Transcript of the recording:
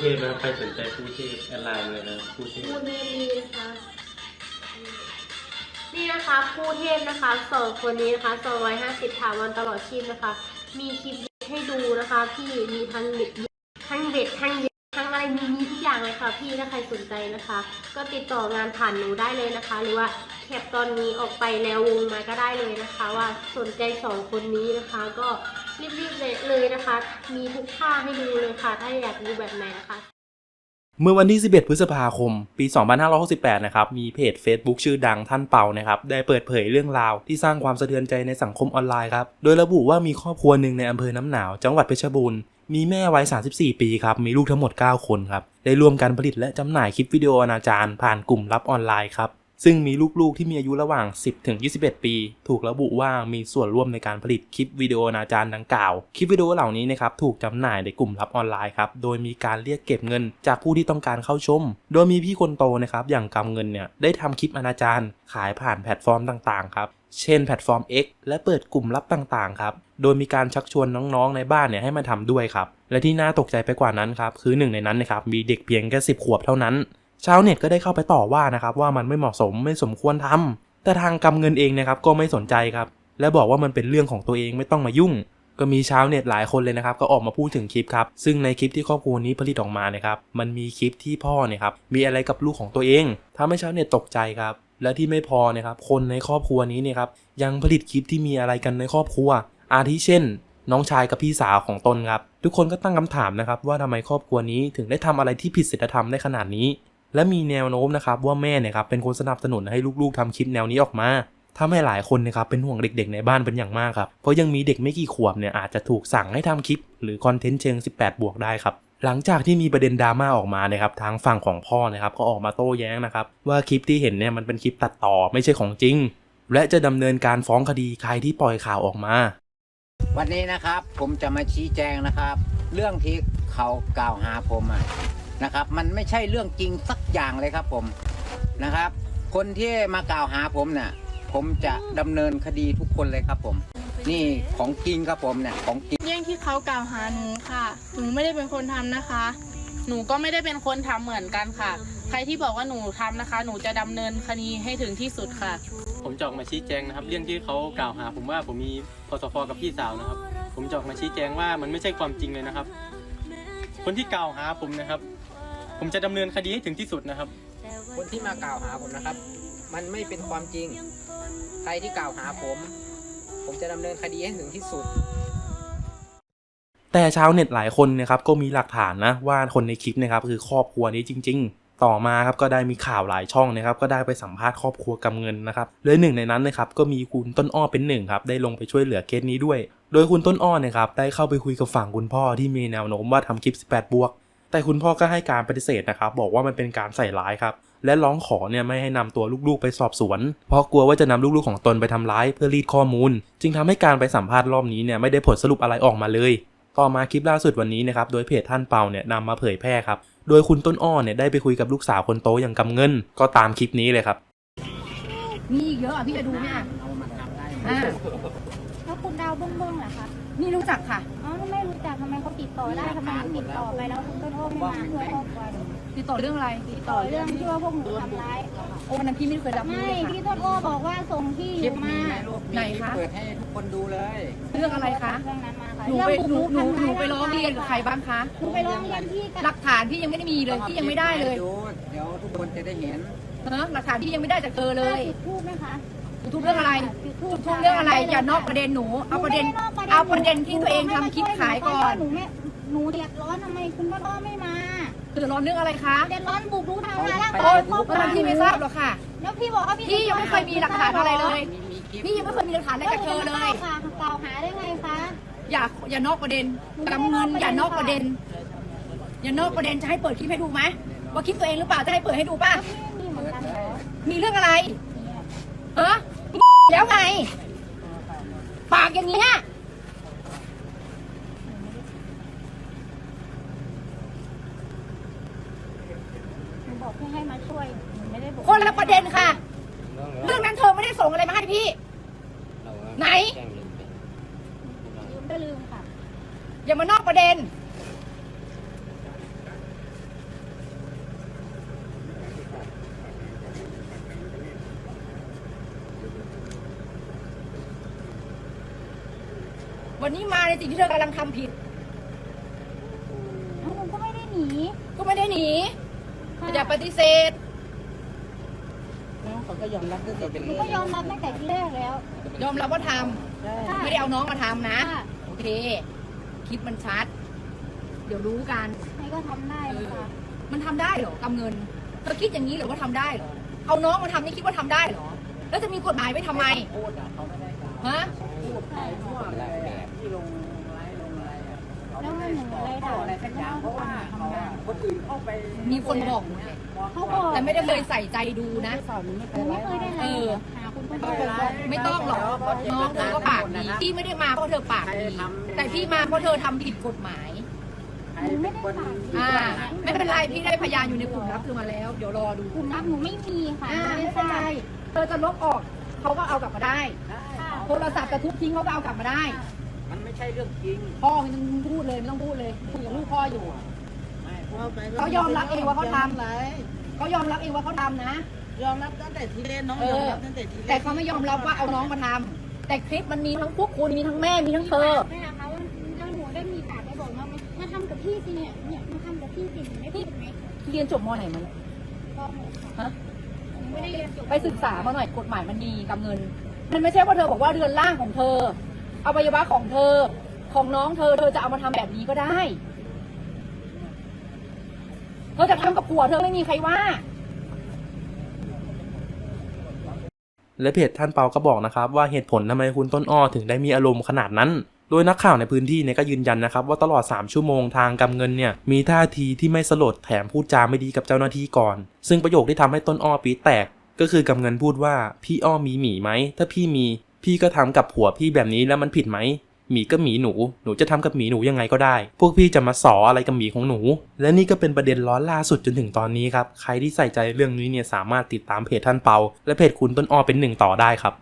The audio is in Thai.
เทพนะครับใครสนใจผู้เทพแอดไลน์เลยนะผู้เทพผู้เทพนี่นะคะนี่นะคะผู้เทพนะคะสองคนนี้นะคะ250ถาวรตลอดชีพนะคะ มีคลิปให้ดูนะคะ พี่มีทั้งเด็ดทั้งเด็ดทั้งเย็ดทั้งอะไรมีมีทุกอย่างเลยค่ะ พี่ถ้าใครสนใจนะคะ ก็ติดต่องานผ่านหนูได้เลยนะคะ หรือว่าแคปตอนนี้ออกไปแล้ววงมาก็ได้เลยนะคะ ว่าสนใจสองคนนี้นะคะ ก็ รีบๆเลยเลยนะคะ มีทุกท่าให้ดูเลยค่ะ ถ้าอยากดูแบบไหนนะคะ เมื่อวันที่ 11 พฤษภาคม ปี 2568 นะครับ มีเพจ Facebook ชื่อดังท่านเปานะครับ ได้เปิดเผยเรื่องราวที่สร้างความสะเทือนใจในสังคมออนไลน์ครับ โดยระบุว่ามีครอบครัวหนึ่งในอำเภอน้ำหนาว จังหวัดเพชรบูรณ์มีแม่วัย 34 ปีครับ มีลูกทั้งหมด 9 คนครับ ได้ร่วมกันผลิตและจำหน่ายคลิปวิดีโออนาจารผ่านกลุ่มลับออนไลน์ครับ ซึ่งมีลูกๆที่มีอายุระหว่าง 10ถึง21 ปี ถูกระบุว่ามีส่วนร่วมในการผลิตคลิปวิดีโออนาจารดังกล่าว คลิปวิดีโอเหล่านี้นะครับถูกจำหน่ายในกลุ่มลับออนไลน์ครับ โดยมีการเรียกเก็บเงินจากผู้ที่ต้องการเข้าชม โดยมีพี่คนโตนะครับอย่างกำเงินเนี่ยได้ทำคลิปอนาจารขายผ่านแพลตฟอร์มต่างๆครับเช่นแพลตฟอร์ม X และเปิดกลุ่มลับต่างๆครับ โดยมีการชักชวนน้องๆในบ้านเนี่ยให้มาทำด้วยครับ และที่น่าตกใจไปกว่านั้นครับ คือหนึ่งในนั้นนะครับมีเด็กเพียงแค่10 ขวบเท่านั้น ชาวเน็ตก็ได้เข้าไปต่อว่านะครับว่ามันไม่เหมาะสมไม่สมควรทำแต่ทางกำเงินเองนะครับก็ไม่สนใจครับและบอกว่ามันเป็นเรื่องของตัวเองไม่ต้องมายุ่ง ก็มีชาวเน็ตหลายคนเลยนะครับก็ออกมาพูดถึงคลิปครับซึ่งในคลิปที่ครอบครัวนี้ผลิตออกมานะครับมันมีคลิปที่พ่อเนี่ยครับมีอะไรกับลูกของตัวเองทำให้ชาวเน็ตตกใจครับและที่ไม่พอนะครับคนในครอบครัวนี้เนี่ยครับยังผลิตคลิปที่มีอะไรกันในครอบครัว อาทิเช่น น้องชายกับพี่สาวของตนครับทุกคนก็ตั้งคำถามนะครับว่าทำไมครอบครัวนี้ถึงได้ทำอะไรที่ผิดศีลธรรมได้ขนาดนี้ และมีแนวโน้มนะครับว่าแม่เนี่ยครับเป็นคนสนับสนุนให้ลูกๆทำคลิปแนวนี้ออกมาทำให้หลายคนนะครับเป็นห่วงเด็กๆในบ้านเป็นอย่างมากครับ เพราะยังมีเด็กไม่กี่ขวบเนี่ยอาจจะถูกสั่งให้ทำคลิป หรือคอนเทนต์เชิง 18 บวกได้ครับ หลังจากที่มีประเด็นดราม่าออกมานะครับทางฝั่งของพ่อนะครับก็ออกมาโต้แย้งนะครับว่าคลิปที่เห็นเนี่ยมันเป็นคลิปตัดต่อไม่ใช่ของจริง และจะดำเนินการฟ้องคดีใครที่ปล่อยข่าวออกมา วันนี้นะครับผมจะมาชี้แจงนะครับ เรื่องที่เขากล่าวหาผมอะ นะครับ มันไม่ใช่เรื่องจริงสักอย่างเลยครับผมนะครับ คนที่มากล่าวหาผมเนี่ยผมจะดำเนินคดีทุกคนเลยครับผม นี่ของจริงครับผมเนี่ยของจริง เรื่องที่เขากล่าวหาหนูค่ะ หนูไม่ได้เป็นคนทำนะคะ หนูก็ไม่ได้เป็นคนทำเหมือนกันค่ะ ใครที่บอกว่าหนูทำนะคะ หนูจะดำเนินคดีให้ถึงที่สุดค่ะ ผมจะออกมาชี้แจงนะครับ เรื่องที่เขากล่าวหา ผมว่าผมมีพสฟกับพี่สาวนะครับ ผมจะออกมาชี้แจงว่ามันไม่ใช่ความจริงเลยนะครับ คนที่กล่าวหาผมนะครับ ผมจะดำเนินคดีให้ถึงที่สุดนะครับ คนที่มากล่าวหาผมนะครับ มันไม่เป็นความจริง ใครที่กล่าวหาผม ผมจะดำเนินคดีให้ถึงที่สุด แต่ชาวเน็ตหลายคนนะครับก็มีหลักฐานนะว่าคนในคลิปนะครับคือครอบครัวนี้จริง ๆ ต่อมาครับก็ได้มีข่าวหลายช่องนะครับก็ได้ไปสัมภาษณ์ครอบครัวกำเงินนะครับเลยหนึ่งในนั้นนะครับก็มีคุณต้นอ้อเป็นหนึ่งครับได้ลงไปช่วยเหลือเคสนี้ด้วย โดยคุณต้นอ้อเนะครับได้เข้าไปคุยกับฝั่งคุณพ่อที่มีแนวโน้มว่าทำคลิป 18 บวก แต่คุณพ่อก็ให้การปฏิเสธนะครับ บอกว่ามันเป็นการใส่ร้ายครับ และร้องขอเนี่ยไม่ให้นำตัวลูกๆไปสอบสวน เพราะกลัวว่าจะนำลูกๆของตนไปทำร้ายเพื่อรีดข้อมูล จึงทำให้การไปสัมภาษณ์รอบนี้เนี่ยไม่ได้ผลสรุปอะไรออกมาเลย ต่อมาคลิปล่าสุดวันนี้นะครับโดยเพจท่านเปาเนี่ยนำมาเผยแพร่ครับ โดยคุณต้นอ้อเนี่ยได้ไปคุยกับลูกสาวคนโตอย่างกำเงิน ก็ตามคลิปนี้เลยครับมีเยอะอะพี่จะดูไหมอะอ่าแล้วคุณดาวเบื้องๆล่ะคะ นี่รู้จักค่ะ อ๋อไม่รู้จักทำไมเขาติดต่อได้ทำไมติดต่อไปแล้วคุณต้นโอ้ไม่มาช่วยครอบครัวหนูติดต่อเรื่องอะไรติดต่อเรื่องที่ว่าพวกหนูทำร้ายโอ้วันนั้นพี่ไม่เคยรับรู้ไม่เลยค่ะพี่ต้นโอ้บอกว่าส่งที่อยู่มาไหนคะเปิดให้ทุกคนดูเลยเรื่องอะไรคะเรื่องนั้นมาค่ะหนูเรื่ไปองหนูบุกหนูรุกหนูไปร้องเรียนกับใครบ้างคะ หนูไปร้องเรียนที่กับหลักฐานพี่ยังไม่ได้มีเลยพี่ยังไม่ได้เลยดูเดี๋ยวทุกคนจะได้เห็นเนอะหลักฐานพี่ยังไม่ได้จากเธอเลย จุดทูบไหมคะจุด ทุกเรื่องอะไรจุดทูบจุดทุกเรื่องอะไรอย่านอกประเด็นหนู เอาประเด็น เอาประเด็นที่ตัวเองทำคลิปขายก่อน หนูไม่หนูเดือดร้อนทำไมคุณต้นโอ้ไม่มาเดือดร้อนเรื่องอะไรคะเดือดร้อนบุกรุกทำร้ายร่างโอ้กายยครอบควันรัวนั้นพี่ไม่ทราบหรอกค่ะ แล้วพี่บอกว่าพี่พี่ยังไม่เคยมีหลักฐานอะไรเลยมีมีคลิปพี่ยังไม่เคยมีหลักฐานอะไรกับเธอเลย ค่ะกล่าวหาได้ไงคะอย่าอย่านอกประเด็นกำเงินอย่านอกประเด็น อย่านอกประเด็นจะให้เปิดคลิปให้ดูไหมว่าคลิปตัวเองหรือเปล่าจะให้เปิดให้ดูป่ะ พี่เหมือนกันเหรอมีเรื่องอะไร เออ แล้วไง ปากอย่างเงี้ยหนูบอกพี่ให้มาช่วยหนูไม่ได้บอกคนละประเด็นค่ะ เรื่องนั้นเธอไม่ได้ส่งอะไรมาให้พี่ ไหน ลืมก็ลืมค่ะ อย่ามานอกประเด็น วันนี้มาในสิ่งที่เธอกำลังทำผิดหนูก็ไม่ได้หนีก็ไม่ได้หนีอย่าปฏิเสธหนูก็ยอมรับตั้งแต่ที่แรกแล้ว ยอมรับว่าทำค่ะไม่ได้เอาน้องมาทำนะ ค่ะ โอเค คลิปมันชัด เดี๋ยวรู้กัน ใครก็ทำได้เลยค่ะมันทำได้เหรอกำเงินเธอคิดอย่างนี้เหรือว่าทำได้เหรอเอาน้องมาทำนี่คิดว่าทำได้เหรอแล้วจะมีกฎหมายไว้ทำไมฮะแล้ วมันหนูอะไรด่าอะไรสักอย่างเพราะว่าทำงานมีคนบอกหนูเนี่ยเขาบอกแต่ไม่ได้เคยใส่ใจดูนะหนูไม่เคยได้อะไรเออหาคุณต้นอ้อไม่ต้องหรอกน้องเธอก็ปากดีพี่ไม่ได้มาเพราะเธอปากดีแต่พี่มาเพราะเธอทำผิดกฎหมายหนูไม่ได้ฝากอ่า ไม่เป็นไรพี่ได้พยานอยู่ในกลุ่มลับเธอมาแล้ว เดี๋ยวรอดูกลุ่มรับหนูไม่มีค่ะอ่าไม่ไม่ได้เป็นไรฝากเธอจะลบออกเขาก็เอากลับมาได้ค่ะโทรศัพท์จะทุบทิ้งเขาก็เอากลับมาได้มันไม่ใช่เรื่องจริง พ่อไม่ต้องพูดเลยไม่ต้องพูดเลยคุยกับลูกพ่ออยู่เขายอมรับเองว่าเขาทำเขายอมรับเองว่าเขาทำนะ ยอมรับตั้งแต่ที่เล่นน้องเออ ยอมรับตั้งแต่ที่แต่เล่นเขาไม่ยอมรับว่าเอาน้องมาทำแต่คลิปมันมีทั้งพวกคุณมีทั้งแม่มีทั้งเธอ แม่คะว่าแล้วหนูได้มีปากได้บอกน้องไหมมาทำกับพี่สิเนี่ยเนี่ยมาทำกับพี่สิหนูไม่ผิดไหมเรียนจบมไหนมันยก็หนูฮะหนูไม่ได้เรียนจบไปศึกษามาหน่อยกฎหมายมันดีกับเงิน มันไม่ใช่ว่าเธอบอกว่าเรือนร่างของเธอ อวัยวะของเธอ ของน้องเธอ เธอจะเอามาทำแบบนี้ก็ได้ เธอจะทำกับผัวเธอไม่มีใครว่า และเพจท่านเปาก็บอกนะครับ ว่าเหตุผลทำไมคุณต้นอ้อถึงได้มีอารมณ์ขนาดนั้นโดยนักข่าวในพื้นที่เนี่ยก็ยืนยันนะครับว่าตลอด 3 ชั่วโมงทางกำเงินเนี่ยมีท่าทีที่ไม่สลดแถมพูดจาไม่ดีกับเจ้าหน้าที่ก่อน ซึ่งประโยคที่ทำให้ต้นอ้อปีแตก ก็คือกำเงินพูดว่าพี่อ้อมีหมีไหมถ้าพี่มี พี่ก็ทำกับผัวพี่แบบนี้แล้วมันผิดไหมหมีก็หมีหนู หนูจะทำกับหมีหนูยังไงก็ได้ พวกพี่จะมาสออะไรกับหมีของหนู และนี่ก็เป็นประเด็นร้อนล่าสุดจนถึงตอนนี้ครับ ใครที่ใส่ใจเรื่องนี้เนี่ยสามารถติดตามเพจท่านเปา และเพจคุณต้นอ้อเป็นหนึ่งต่อได้ครับ